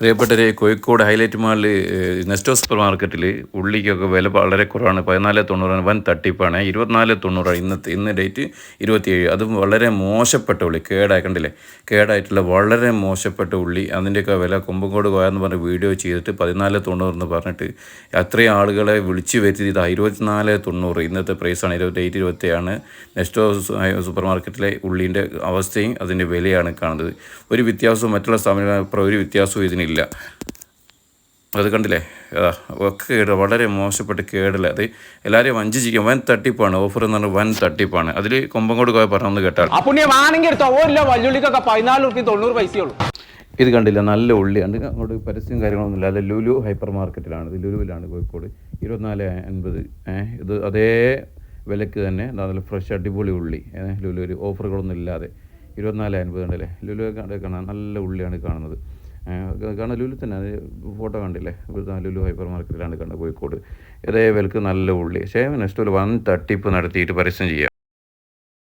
പ്രിയപ്പെട്ടവരെ കോഴിക്കോട് ഹൈലൈറ്റ് മാളിൽ നെസ്റ്റോ സൂപ്പർ മാർക്കറ്റിൽ ഉള്ളിക്കൊക്കെ വില വളരെ കുറവാണ്. പതിനാല് തൊണ്ണൂറാണ് വൻ തട്ടിപ്പാണ്. ഇരുപത്തിനാല് തൊണ്ണൂറാണ് ഇന്നത്തെ ഇന്ന് ഡേറ്റ് ഇരുപത്തിയേഴ്. അതും വളരെ മോശപ്പെട്ട ഉള്ളി കേടായി കണ്ടില്ലേ? കേടായിട്ടുള്ള വളരെ മോശപ്പെട്ട ഉള്ളി. അതിന്റെയൊക്കെ വില കൊമ്പങ്കോട് പോയെന്ന് പറഞ്ഞ് വീഡിയോ ചെയ്തിട്ട് പതിനാല് തൊണ്ണൂറ് എന്ന് പറഞ്ഞിട്ട് അത്രയും ആളുകളെ വിളിച്ചു വരുത്തിയത് ഇരുപത്തിനാല് തൊണ്ണൂറ് ഇന്നത്തെ പ്രൈസാണ്. ഇരുപത്തി എയ്റ്റ് ഇരുപത്തിയാണ് നെസ്റ്റോ സൂപ്പർ മാർക്കറ്റിലെ ഉള്ളീന്റെ അവസ്ഥയും അതിന്റെ വിലയാണ് കാണുന്നത്. ഒരു വ്യത്യാസവും മറ്റുള്ള സ്ഥാപനങ്ങളപ്പുറം ഒരു വ്യത്യാസവും ഇതിനില്ല. അത് കണ്ടില്ലേ? അതാ ഒക്കെ കേട് വളരെ മോശപ്പെട്ട് കേടില്ല അത്? എല്ലാവരെയും വഞ്ചിച്ചിരിക്കും. വൻ തട്ടിപ്പാണ് ഓഫർ എന്ന് പറഞ്ഞാൽ വൻ തട്ടിപ്പാണ്. അതിൽ കൊമ്പങ്കോട് പോയ പറഞ്ഞു കേട്ടാൽ. വല്ലുള്ളിക്കൊക്കെ പതിനാല് റുപ്യ തൊണ്ണൂറ് പൈസയുള്ളൂ. ഇത് കണ്ടില്ല നല്ല ഉള്ളിയാണ് അങ്ങോട്ട് പരസ്യം കാര്യങ്ങളൊന്നുമില്ല. അല്ല ലുലു ഹൈപ്പർ മാർക്കറ്റിലാണ് ഇത് ലുലുവിലാണ് കോഴിക്കോട്. ഇരുപത്തിനാല് അൻപത്. ഏഹ് ഇത് അതേ വിലക്ക് തന്നെ നല്ല ഫ്രഷ് അടിപൊളി ഉള്ളി. ഏഹ് ലുലു ഒരു ഓഫറുകളൊന്നും ഇല്ലാതെ. ഇരുപത്തിനാല് അൻപത് ഉണ്ടല്ലേ ലുലു കാണാൻ നല്ല ഉള്ളിയാണ് കാണുന്നത്. ലുലു തന്നെ അത് ഫോട്ടോ കണ്ടില്ലേ? ലുലു ഹൈപ്പർ മാർക്കറ്റിലാണ് കണ്ടത് കോഴിക്കോട്. ഇതേ വിലക്ക് നല്ല ഉള്ളി. പക്ഷേ നെക്സ്റ്റ് ഒരു വൻ തട്ടിപ്പ് നടത്തിയിട്ട് പരസ്യം ചെയ്യാം.